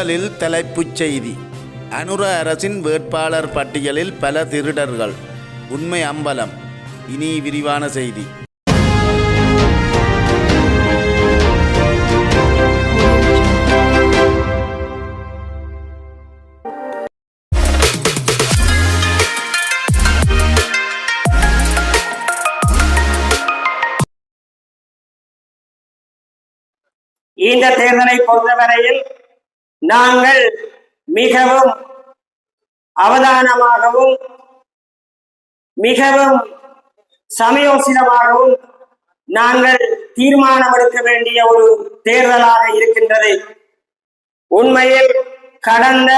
முதலில் தலைப்புச் செய்தி. அனுர அரசின் வேட்பாளர் பட்டியலில் பல திருடர்கள். உண்மை அம்பலம். இனி விரிவான செய்தி. இந்த தேர்தலை பொறுத்தவரையில் நாங்கள் மிகவும் அவதானமாகவும் மிகவும் சமயோசிதமாகவும் நாங்கள் தீர்மானம் எடுக்க வேண்டிய ஒரு தேர்தலாக இருக்கின்றது. உண்மையில் கடந்த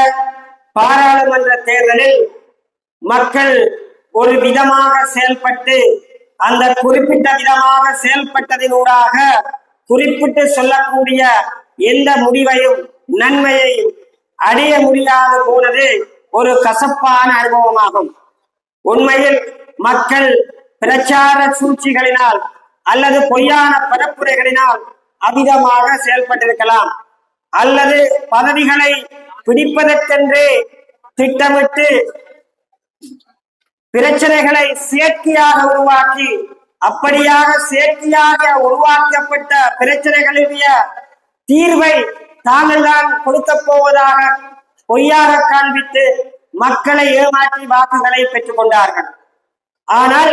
பாராளுமன்ற தேர்தலில் மக்கள் ஒரு விதமாக செயல்பட்டு அந்த குறிப்பிட்ட விதமாக செயல்பட்டதினூடாக குறிப்பிட்டு சொல்லக்கூடிய எந்த முடிவையும் நன்மையை அடைய முடியாது போனது ஒரு கசப்பான அனுபவமாகும். உண்மையில் மக்கள் பிரச்சார சூழ்ச்சிகளினால் அல்லது பொய்யான பரப்புரைகளினால் அமிதமாக செயல்பட்டிருக்கலாம். அல்லது பதவிகளை பிடிப்பதற்கென்றே திட்டமிட்டு பிரச்சனைகளை செயற்கையாக உருவாக்கி அப்படியாக செயற்கையாக உருவாக்கப்பட்ட பிரச்சனைகளுடைய தீர்வை தாங்கள் தான் கொடுக்க போவதாக பொய்யாக காண்பித்து மக்களை ஏமாற்றி வாக்குகளை பெற்றுக் கொண்டார்கள். ஆனால்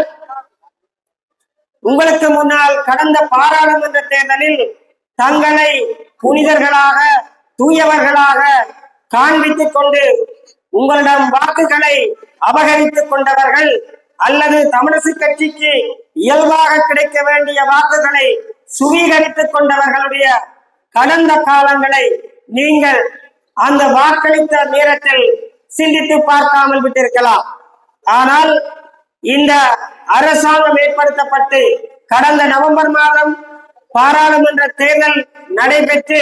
உங்களுக்கு முன்னால் கடந்த பாராளுமன்ற தேர்தலில் தங்களை புனிதர்களாக தூயவர்களாக காண்பித்துக் கொண்டு உங்களிடம் வாக்குகளை அபகரித்துக் கொண்டவர்கள் அல்லது தமிழசு கட்சிக்கு இயல்பாக கிடைக்க வேண்டிய வாக்குகளை சுவீகரித்துக் கொண்டவர்களுடைய கடந்த காலங்களை நீங்கள் அந்த வாக்களித்த நேரத்தில் சிந்தித்து பார்க்காமல் விட்டிருக்கலாம். ஆனால் இந்த அரசாங்கம் ஏற்படுத்தப்பட்டு கடந்த நவம்பர் மாதம் பாராளுமன்ற தேர்தல் நடைபெற்று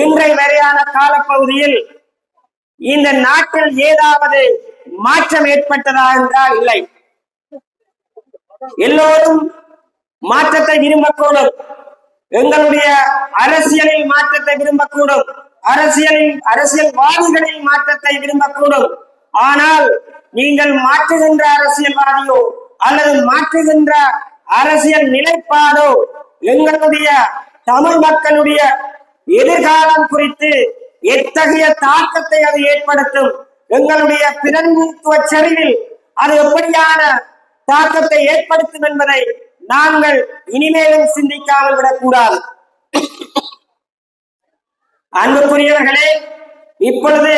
இன்றை வரையான காலப்பகுதியில் இந்த நாட்டில் ஏதாவது மாற்றம் ஏற்பட்டதா என்றால் இல்லை. எல்லோரும் மாற்றத்தை விரும்பக்கூடும். எங்களுடைய அரசியலில் மாற்றத்தை விரும்பக்கூடும். அரசியலில் அரசியல்வாதிகளில் மாற்றத்தை விரும்பக்கூடும். ஆனால் நீங்கள் மாற்றுகின்ற அரசியல்வாதியோ அல்லது மாற்றுகின்ற அரசியல் நிலைப்பாடோ எங்களுடைய தமிழ் மக்களுடைய எதிர்காலம் குறித்து எத்தகைய தாக்கத்தை அது ஏற்படுத்தும்? எங்களுடைய பிரதிநிதித்துவ சரிவில் அது எப்படியான தாக்கத்தை ஏற்படுத்தும் என்பதை நாங்கள் இனிமேலும் சிந்திக்காமல் விடக்கூடாது. அன்புக்குரியவர்களே இப்பொழுது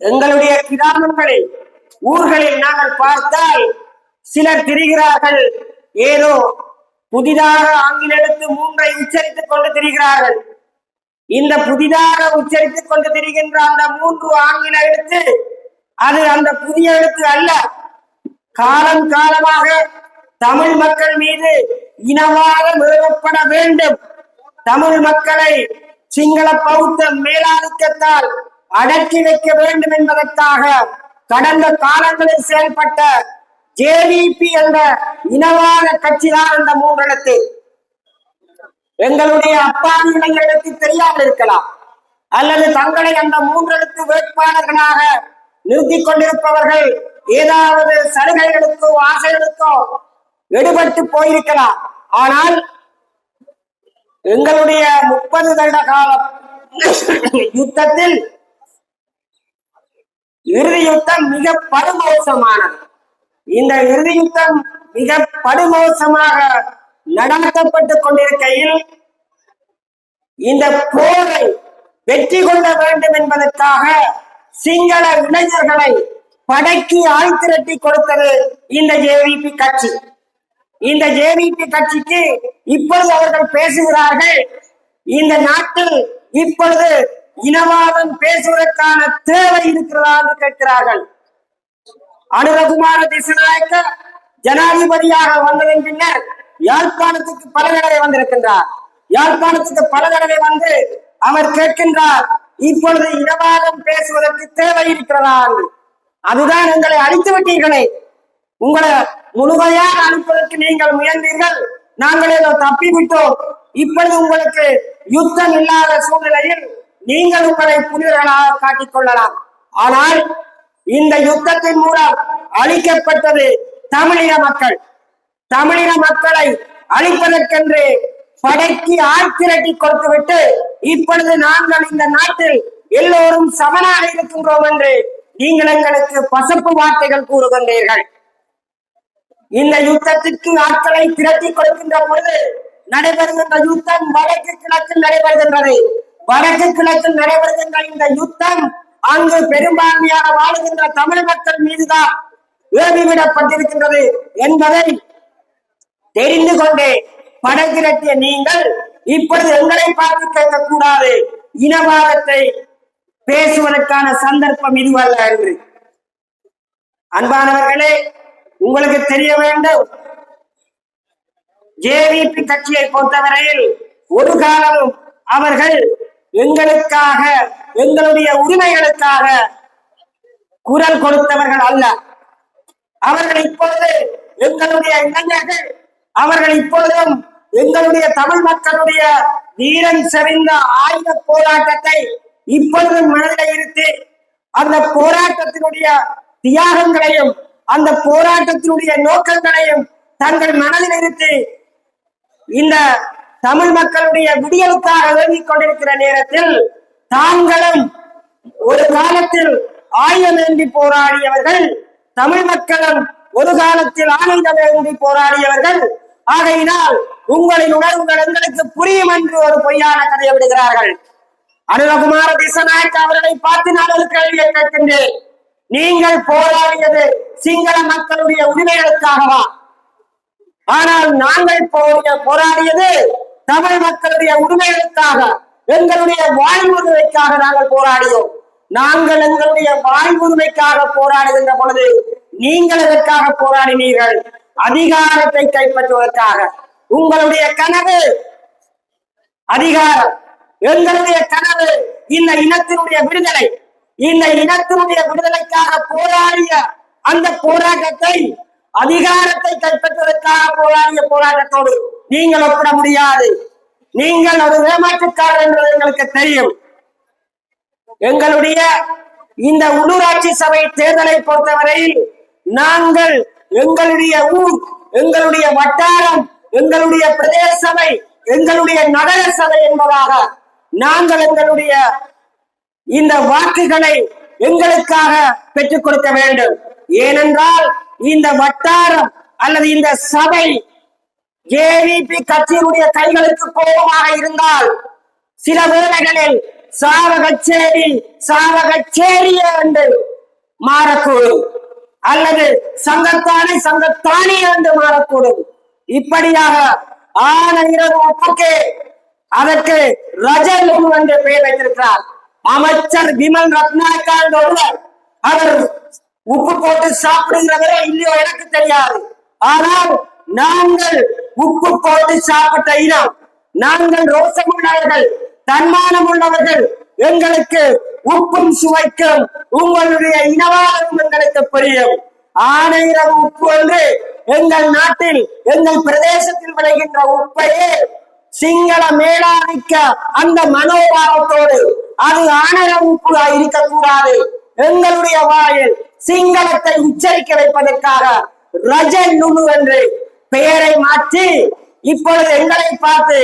எங்களுடைய கிராமங்களில் ஊர்களில் நாங்கள் பார்த்தால் சிலர் திரிகிறார்கள். ஏதோ புதிதாக ஆங்கில எழுத்து மூன்றை உச்சரித்துக் கொண்டு திரிகிறார்கள். இந்த புதிதாக உச்சரித்துக் கொண்டு திரிகின்ற அந்த மூன்று ஆங்கில எழுத்து அது அந்த புதிய எழுத்து அல்ல. காலம் காலமாக தமிழ் மக்கள் மீது இனவாக நிறுவப்பட வேண்டும். தமிழ் மக்களை சிங்கள பௌத்த மேலாதிக்கத்தால் அடக்கி வைக்க வேண்டும் என்பதற்காக கடந்த காலங்களில் செயல்பட்ட ஜேவிபி என்ற இனவாத கட்சிதான் அந்த மூன்றெழுத்து. எங்களுடைய அப்பாவி இளைஞர்களுக்கு தெரியாமல் இருக்கலாம். அல்லது தங்களை அந்த மூன்றெழுத்து வேட்பாளர்களாக நிறுத்திக் கொண்டிருப்பவர்கள் ஏதாவது சலுகைகளுக்கோ ஆசைகளுக்கோ எடுபட்டு போயிருக்கலாம். ஆனால் எங்களுடைய முப்பது வருட காலம் யுத்தத்தில் இறுதி யுத்தம் மிக படுமோசமானது. இந்த இறுதி யுத்தம் மிக படுமோசமாக நடத்தப்பட்டுக் கொண்டிருக்கையில் இந்த போரை வெற்றி கொள்ள வேண்டும் என்பதற்காக சிங்கள இளைஞர்களை படைக்கு ஆள் கொடுத்தது இந்த ஜேவிபி கட்சி. இந்த ஜேவிபி கட்சிக்கு இப்பொழுது அவர்கள் பேசுகிறார்கள். இந்த நாட்டில் இப்பொழுது இனவாதம் பேசுவதற்கான தேவை இருக்கிறதா என்று கேட்கிறார்கள். அனுரகுமார திசநாயக்க ஜனாதிபதியாக வந்ததன் பின்னர் யாழ்ப்பாணத்துக்கு பல தடவை வந்திருக்கின்றார். யாழ்ப்பாணத்துக்கு பல தடவை வந்து அவர் கேட்கின்றார் இப்பொழுது இனவாதம் பேசுவதற்கு தேவை இருக்கிறதா? என்று. அதுதான் எங்களை அழித்து விட்டீர்களே. உங்களை முழுமையாக அனுப்பதற்கு நீங்கள் முயன்றீர்கள். நாங்கள் ஏதோ தப்பிவிட்டோம். இப்பொழுது உங்களுக்கு யுத்தம் இல்லாத சூழ்நிலையில் நீங்கள் உங்களை புனிதர்களாக காட்டிக் கொள்ளலாம். ஆனால் இந்த யுத்தத்தின் மூலம் அழிக்கப்பட்டது தமிழின மக்கள். தமிழின மக்களை அழிப்பதற்கென்று படைக்கு ஆள் கொடுத்துவிட்டு இப்பொழுது நாங்கள் இந்த நாட்டில் எல்லோரும் சமனாக இருக்கின்றோம் என்று நீங்கள் எங்களுக்கு பசப்பு வார்த்தைகள் கூறுகின்றீர்கள். இந்த யுத்தத்திற்கு ஆட்களை திரட்டி கொடுக்கின்ற பொழுது நடைபெறுகின்ற யுத்தம் வடக்கு கிழக்கில் நடைபெறுகின்றது. வடக்கு கிழக்கில் நடைபெறுகின்ற இந்த யுத்தம் அங்கு பெரும்பான்மையாக வாழுகின்ற தமிழ் மக்கள் மீதுதான் ஏவிவிடப்பட்டிருக்கின்றது என்பதை தெரிந்து கொண்டே படை திரட்டிய நீங்கள் இப்பொழுது எங்களை பார்த்து கேட்கக்கூடாது. இனவாதத்தை பேசுவதற்கான சந்தர்ப்பம் இதுவல்ல என்று. அன்பானவர்களே உங்களுக்கு தெரிய வேண்டும். ஜேவிபி கட்சியை பொறுத்தவரையில் ஒரு காலம் அவர்கள் எங்களுக்காக எங்களுடைய உரிமைகளுக்காக குரல் கொடுத்தவர்கள் அல்ல. அவர்கள் இப்பொழுது எங்களுடைய இளைஞர்கள் அவர்கள் இப்பொழுதும் எங்களுடைய தமிழ் மக்களுடைய வீரன் செறிந்த ஆயுத போராட்டத்தை இப்பொழுதும் மனதில் இருத்தி அந்த போராட்டத்தினுடைய தியாகங்களையும் அந்த போராட்டத்தினுடைய நோக்கங்களையும் தங்கள் மனதில் இருத்தி இந்த தமிழ் மக்களுடைய விடியலுக்காக வேண்டிக் கொண்டிருக்கிற நேரத்தில் தாங்களும் ஒரு காலத்தில் ஆயுதமேந்தி போராடியவர்கள் தமிழ் மக்களும் ஒரு காலத்தில் ஆயுதமேந்தி போராடியவர்கள். ஆகையினால் உங்களின் உணர்வுகள் எங்களுக்கு புரியும் என்று ஒரு பொய்யான கதையை விடுகிறார்கள். அனுரகுமார திசநாயக் அவர்களை பார்த்து நான் ஒரு கேள்வியை கேட்கின்றேன். நீங்கள் போராடியது சிங்கள மக்களுடைய உரிமைகளுக்காகவா? ஆனால் நாங்கள் போரிய போராடியது தமிழ் மக்களுடைய உரிமைகளுக்காக எங்களுடைய வாழ்வுரிமைக்காக நாங்கள் போராடியோம் நாங்கள் எங்களுடைய வாழ்வுரிமைக்காக போராடுகின்ற பொழுது நீங்கள் எதற்காக போராடினீர்கள்? அதிகாரத்தை கைப்பற்றுவதற்காக. உங்களுடைய கனவு அதிகாரம் எங்களுடைய கனவு இந்த இனத்தினுடைய விடுதலை. இந்த இனத்தினுடைய விடுதலைக்காக போராடிய அந்த போராட்டத்தை அதிகாரத்தை கைப்பற்றுவதற்காக போராடிய போராட்டத்தோடு நீங்கள் ஒப்பிட முடியாது. நீங்கள் ஒரு ஏமாற்றுக்காரர் என்பது எங்களுக்கு தெரியும். எங்களுடைய இந்த உள்ளூராட்சி சபை தேர்தலை பொறுத்தவரையில் நாங்கள் எங்களுடைய ஊர் எங்களுடைய வட்டாரம் எங்களுடைய பிரதேச சபை எங்களுடைய நகர சபை என்பதாக நாங்கள் எங்களுடைய இந்த வாக்குகளை எங்களுக்காக பெற்றுக் கொடுக்க வேண்டும். ஏனென்றால் இந்த வட்டாரம் அல்லது இந்த சபை ஜேவிபி கட்சியினுடைய கைகளுக்கு கோபமாக இருந்தால் சில வேளைகளில் சாவகச்சேரி சாவகச்சேரிய என்று மாறக்கூடும். அல்லது சங்கத்தானே சங்கத்தானே என்று மாறக்கூடும். இப்படியாக ஆன இரவு ஒப்புக்கு அதற்கு ரஜல் என்று பெயர் வைத்திருக்கிறார். அமைச்சர் விமல் ரத்னாக்கா ஒருவர் அவர் உப்பு போட்டு சாப்பிடுகிறவரோ இல்லையோ எனக்கு தெரியாது. ஆனால் நாங்கள் உப்பு போட்டு சாப்பிட்ட இனம் நாங்கள் ரோசம் உள்ளவர்கள் தன்மானம் உள்ளவர்கள் எங்களுக்கு உப்பும் சுவைக்கும் உங்களுடைய இனவாதம் எங்களுக்கு புரியும். ஆனையிரம் உப்பு என்று எங்கள் நாட்டில் எங்கள் பிரதேசத்தில் விளைகின்ற உப்பையே சிங்கள மேலாதிக்க அந்த மனோபாவத்தோடு அது ஆணர உப்பு இருக்கக்கூடாது. எங்களுடைய வாயில் சிங்களத்தை உச்சரிக்க வைப்பதற்காக ரஜன் நுணு என்று பெயரை மாற்றி இப்பொழுது எங்களை பார்த்து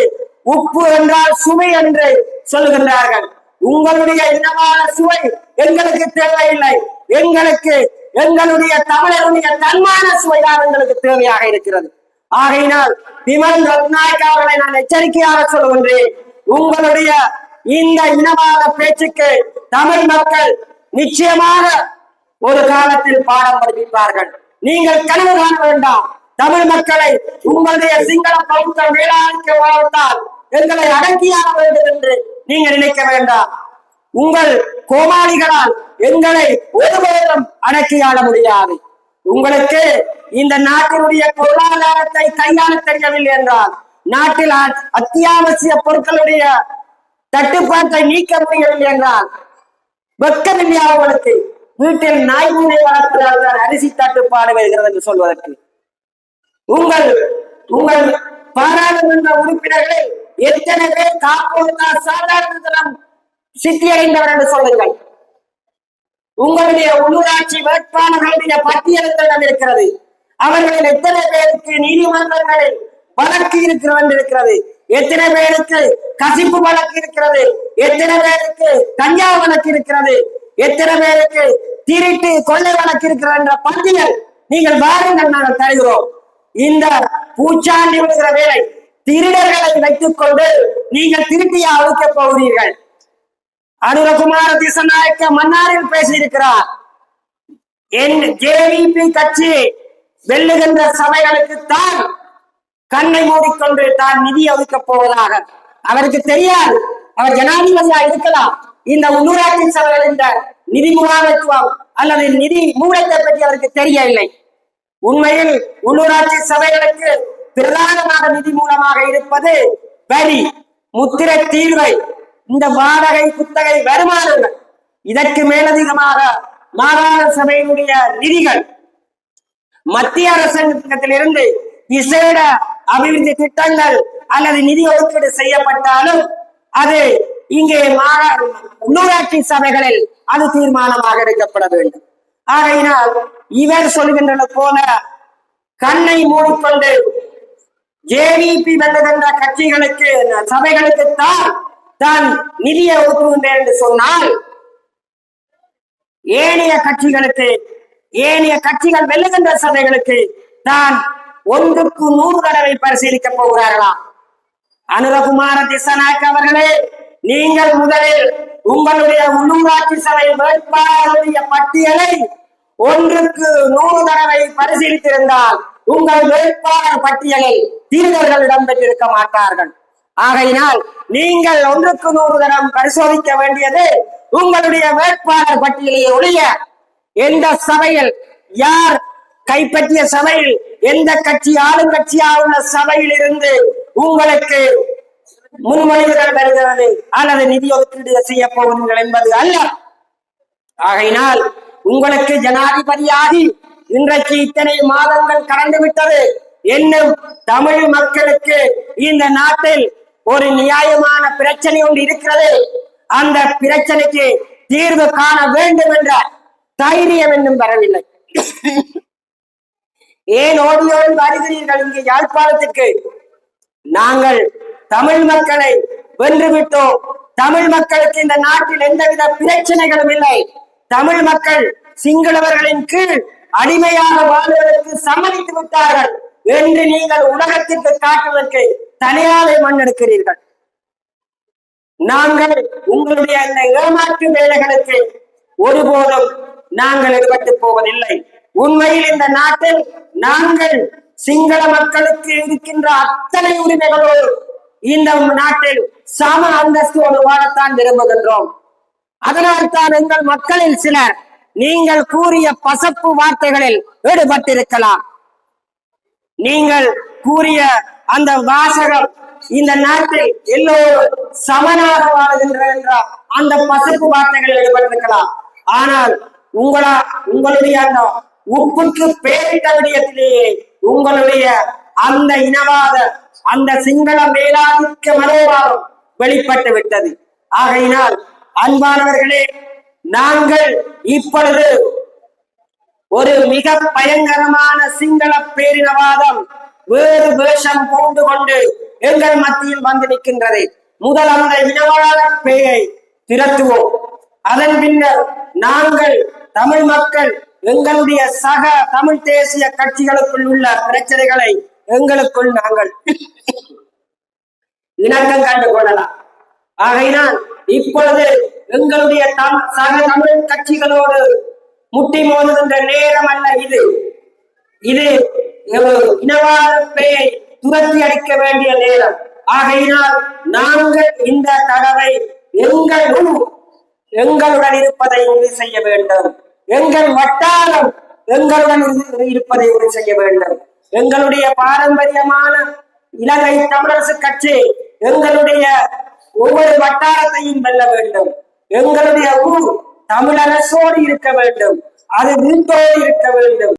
உப்பு என்றால் சுவை என்று சொல்லுகின்றார்கள். உங்களுடைய இனமான சுவை எங்களுக்கு தேவையில்லை. எங்களுக்கு எங்களுடைய தமிழருடைய தன்மான சுவைதான் எங்களுக்கு தேவையாக இருக்கிறது. ஆகையினால் விமல் ரத்நாயக் அவர்களை நான் எச்சரிக்கையாக சொல்லுகின்றேன். உங்களுடைய இந்த இனவாத பேச்சுக்கு தமிழ் மக்கள் நிச்சயமாக ஒரு காலத்தில் பாடம் படிப்பார்கள். நீங்கள் கனவு காண வேண்டாம். தமிழ் மக்களை உங்களுடைய சிங்கள பௌத்த மேலாண்மை வாழ்த்தால் எங்களை அடக்கியாக வேண்டும் என்று நீங்கள் நினைக்க வேண்டாம். உங்கள் கோமாளிகளால் எங்களை ஒருபோதும் அடக்கியாள முடியாது. உங்களுக்கு இந்த நாட்டினுடைய பொருளாதாரத்தை கையாள தெரியவில்லை என்றால் நாட்டில் அத்தியாவசிய பொருட்களுடைய தட்டுப்பாட்டை நீக்க முடியவில்லை என்றால் வெட்கமில்லையா உங்களுக்கு வீட்டில் நாய்மூனை வளர்ப்பதால் தான் அரிசி தட்டுப்பாடு வருகிறது என்று சொல்வதற்கு. உங்கள் உங்கள் பாராளுமன்ற உறுப்பினர்களை எத்தனை பேர் காப்போதா சாதாரண தினம் சித்தியடைந்தவர் என்று சொல்லுங்கள். உங்களுடைய உள்ளூராட்சி வேட்பாளர்களுடைய பட்டியலிடம் இருக்கிறது அவர்களில் எத்தனை பேருக்கு நீதிமன்றங்களில் வழக்கு இருக்கிறது இருக்கிறது எத்தனை பேருக்கு கசிப்பு வழக்கு இருக்கிறது? எத்தனை பேருக்கு கஞ்சா வழக்கு இருக்கிறது? எத்தனை பேருக்கு திருட்டு கொள்ளை வழக்கு இருக்கிறது என்ற பட்டியல் நீங்கள் வாருங்கள் நாங்கள் தருகிறோம். இந்த பூச்சாண்டி விடுகிற வேலை திருடர்களை வைத்துக் கொண்டு நீங்கள் திருட்டியா அழிக்கப் போகிறீர்கள். அனுரகுமார திசநாயக்க மன்னாரில் பேசியிருக்கிறார். என் ஜேவிபி கட்சி வெல்லுகின்ற சபைகளுக்கு தான் கண்ணை மூடிக்கொண்டு தான் நிதி ஒதுக்கப் போவதாக. அவருக்கு தெரியாது. அவர் ஜனாதிபதியா இருக்கலாம். இந்த உள்ளூராட்சி சபைகள் என்ற நிதி முகாமைத்துவம் அல்லது நிதி மூலத்தை பற்றி அவருக்கு தெரியவில்லை. உண்மையில் உள்ளூராட்சி சபைகளுக்கு பிரதானமாக நிதி மூலமாக இருப்பது வரி முத்திர தீர்வை இந்த வாடகை குத்தகை வருமானங்கள். இதற்கு மேலதிகமாக மாகாண சபையினுடைய நிதிகள். மத்திய அரசாங்கத்திலிருந்து விசேட அபிவிருத்தி திட்டங்கள் அல்லது நிதி ஒதுக்கீடு செய்யப்பட்டாலும் அது இங்கே மாகா உள்ளூராட்சி சபைகளில் அது தீர்மானமாக எடுக்கப்பட வேண்டும். ஆகையினால் இவர் சொல்கின்றது போல கண்ணை மூடிக்கொண்டு ஜேவிபி வெல்லுகின்ற கட்சிகளுக்கு சபைகளுக்கு தான் தான் நிதியை ஒதுக்குகின்றேன் என்று சொன்னால் ஏனைய கட்சிகளுக்கு ஏனைய கட்சிகள் வெல்லுகின்ற சபைகளுக்கு தான் ஒன்றுக்கு நூறு தடவை பரிசீலிக்க போகிறார்களா? அனுரகுமார திசநாயக் அவர்களே நீங்கள் முதலில் உங்களுடைய உள்ளூராட்சி சபை வேட்பாளருடைய பட்டியலை ஒன்றுக்கு நூறு தடவை பரிசீலித்திருந்தால் உங்கள் வேட்பாளர் பட்டியலில் தீர்தல்கள் இடம்பெற்றிருக்க மாட்டார்கள். ஆகையினால் நீங்கள் ஒன்றுக்கு நூறு தரம் பரிசோதிக்க வேண்டியது உங்களுடைய வேட்பாளர் பட்டியலை ஒழிய எந்த சபையில் யார் கைப்பற்றிய சபையில் எந்த கட்சி ஆளுங்கட்சியா உள்ள சபையில் இருந்து உங்களுக்கு முன்மொழிவுகள் வருகிறது? அல்லது நிதி ஒதுக்கீடு செய்ய போகிறீர்கள் என்பது அல்ல. ஆகையினால் உங்களுக்கு ஜனாதிபதியாகி இன்றைக்கு இத்தனை மாதங்கள் கடந்து விட்டது. இன்னும் தமிழ் மக்களுக்கு இந்த நாட்டில் ஒரு நியாயமான பிரச்சனை ஒன்று இருக்கிறது. அந்த பிரச்சனைக்கு தீர்வு காண வேண்டும் என்ற தைரியம் இன்னும் வரவில்லை. ஏன் ஓடியோடு வருகிறீர்கள் இங்கே யாழ்ப்பாணத்துக்கு? நாங்கள் தமிழ் மக்களை வென்று விட்டோம். தமிழ் மக்களுக்கு இந்த நாட்டில் எந்தவித பிரச்சனைகளும் இல்லை. தமிழ் மக்கள் சிங்களவர்களின் கீழ் அடிமையாக வாழ்வதற்கு சம்மதித்து விட்டார்கள் என்று நீங்கள் உலகத்திற்கு காட்டுவதற்கு தனியாரை மண்ணெடுக்கிறீர்கள். நாங்கள் உங்களுடைய இந்த ஏமாற்று வேலைகளுக்கு ஒருபோதும் நாங்கள் ஈடுபட்டு போவதில்லை. உண்மையில் இந்த நாட்டில் நாங்கள் சிங்கள மக்களுக்கு இருக்கின்ற அத்தனை உரிமைகளோடு இந்த நாட்டில் சம அந்தஸ்தோடு வாழத்தான் விரும்புகின்றோம். அதனால் தான் எங்கள் மக்களில் சிலர் நீங்கள் கூறிய பசப்பு வார்த்தைகளில் ஈடுபட்டிருக்கலாம். நீங்கள் கூறிய அந்த வாசகம் இந்த நாட்டில் எல்லோரும் சமனாக வாழ்கின்ற அந்த பசப்பு வார்த்தைகளில் ஈடுபட்டிருக்கலாம். ஆனால் உங்களா உங்களுடைய அந்த உப்புக்கு பேரிட்ட விடயத்திலேயே உங்களுடைய அந்த இனவாத அந்த சிங்கள மேலாதிக்க மனோபாவம் வெளிப்பட்டு விட்டது. ஆகையினால் அன்பானவர்களே நாங்கள் இப்பொழுது ஒரு மிக பயங்கரமான சிங்கள பேரினவாதம் வேறு வேஷம் பூண்டு கொண்டு எங்கள் மத்தியில் வந்து நிற்கின்றது. முதல் அந்த இனவாத பேயை திரட்டுவோம். அதன் பின்னர் நாங்கள் தமிழ் மக்கள் எங்களுடைய சக தமிழ் தேசிய கட்சிகளுக்குள் உள்ள பிரச்சனைகளை எங்களுக்குள் நாங்கள் இணக்கம் கண்டு கொள்ளலாம். ஆகையினால் இப்பொழுது எங்களுடைய சக தமிழ் கட்சிகளோடு முட்டி மோதுகின்ற நேரம் அல்ல இது. இது இனவாத பேயை துரத்தி அடிக்க வேண்டிய நேரம். ஆகையினால் நாங்கள் இந்த தடவை எங்கள் எங்களுடன் இருப்பதை உறுதி செய்ய வேண்டும். எங்கள் வட்டாரம் எங்களுடன் இருப்பதை உறுதி செய்ய வேண்டும். எங்களுடைய பாரம்பரியமான இலங்கை தமிழரசு கட்சி எங்களுடைய ஒவ்வொரு வட்டாரத்தையும் வெல்ல வேண்டும். எங்களுடைய ஊர் தமிழரசோடு இருக்க வேண்டும். அது வீட்டோடு இருக்க வேண்டும்.